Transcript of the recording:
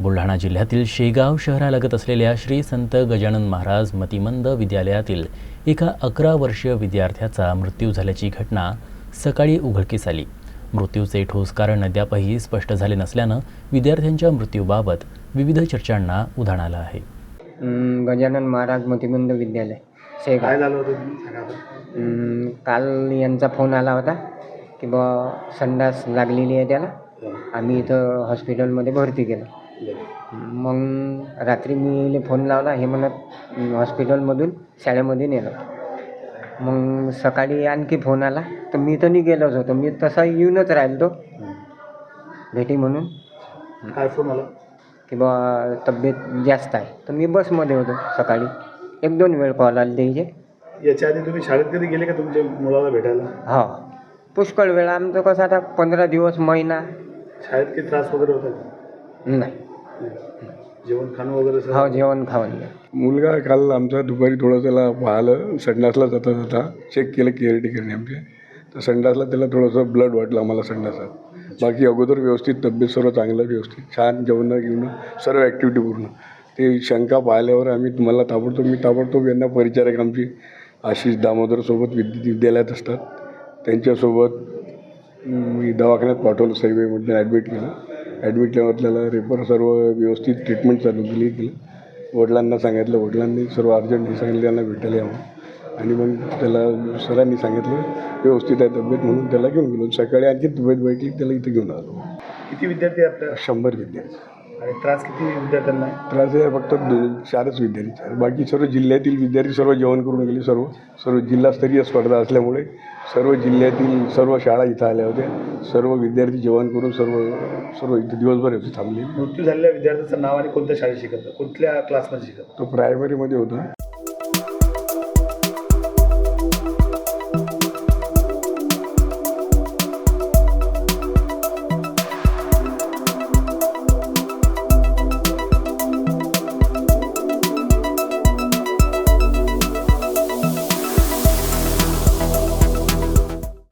बुलढाणा जिल्ह्यातील शेगाव शहरालगत असलेल्या श्री संत गजानन महाराज मतिमंद विद्यालयातील एका अकरा वर्षीय विद्यार्थ्याचा मृत्यू झाल्याची घटना सकाळी उघडकीस आली. मृत्यूचे ठोस कारण अद्यापही स्पष्ट झाले नसल्यानं विद्यार्थ्यांच्या मृत्यूबाबत विविध चर्चांना उधाण आलं आहे. गजानन महाराज मतिमंद विद्यालय शेगाव. काय झालं होतं तुम्ही? सांगा आता. अं, काल यांचा फोन आला होता की बा संडास लागलेली आहे त्याला. आम्ही इथं हॉस्पिटलमध्ये भरती केलं. मग रात्री मी फोन लावला हे म्हणत हॉस्पिटलमधून शाळेमध्ये नेलं. मग सकाळी आणखी फोन आला तर मी तर नाही गेलोच होतो. मी तसा येऊनच राहिलो तो भेटी म्हणून. काय फोन आला? की बा तब्येत जास्त आहे. तर मी बसमध्ये होतो सकाळी. एक दोन वेळ कॉल आले त्याचे. याच्या आधी तुम्ही शाळेत कधी गेले का तुमच्या मुलाला भेटायला? हो. पुष्कळ वेळा. आमचं कसं आता पंधरा दिवस महिना. शाळेत काही त्रास वगैरे होता का? नाही. जेवण खाणं वगैरे हो जेवण खावण मुलगा काल आमचा दुपारी थोडं त्याला पाहिलं संडासला जाता जाता चेक केलं केअरटेकरने आमच्या तर संडासला त्याला थोडंसं ब्लड वाटलं आम्हाला संडासात. बाकी अगोदर व्यवस्थित तब्येत सर्व चांगलं व्यवस्थित. छान जेवणं घेऊन सर्व ॲक्टिव्हिटी पूर्ण. ते शंका पाहिल्यावर आम्ही तुम्हाला ताबडतोब मी ताबडतोब यांना परिचारक आमची आशिष दामोदरसोबत विद्युत विद्यालयात असतात. त्यांच्यासोबत मी दवाखान्यात पाठवलं सैवेमध्ये ॲडमिट केलं. ॲडमिट केल्यावर त्याला रेफर सर्व व्यवस्थित ट्रीटमेंट चालू केली केलं. वडिलांना सांगितलं वडिलांनी सर्व अर्जंट हे सांगितलं त्यांना भेटायला यावं. आणि मग त्याला सरांनी सांगितलं व्यवस्थित आहे तब्येत म्हणून त्याला घेऊन गेलो. सकाळी आणखी तब्येत भेटली त्याला इथं घेऊन आलो. किती विद्यार्थी आपल्या? शंभर विद्यार्थी. आणि त्रास किती विद्यार्थ्यांना आहे? त्रास फक्त चारच विद्यार्थी. बाकी सर्व जिल्ह्यातील विद्यार्थी सर्व जेवण करून गेले सर्व सर्व जिल्हास्तरीय स्पर्धा असल्यामुळे सर्व जिल्ह्यातील सर्व शाळा इथं आल्या होत्या. सर्व विद्यार्थी जेवण करून सर्व सर्व इथे दिवसभर होते थांबले मृत्यू झालेल्या विद्यार्थ्याचं नाव आणि कोणत्या शाळेत शिकत कोणत्या क्लासमध्ये शिकत तो प्रायमरीमध्ये होता.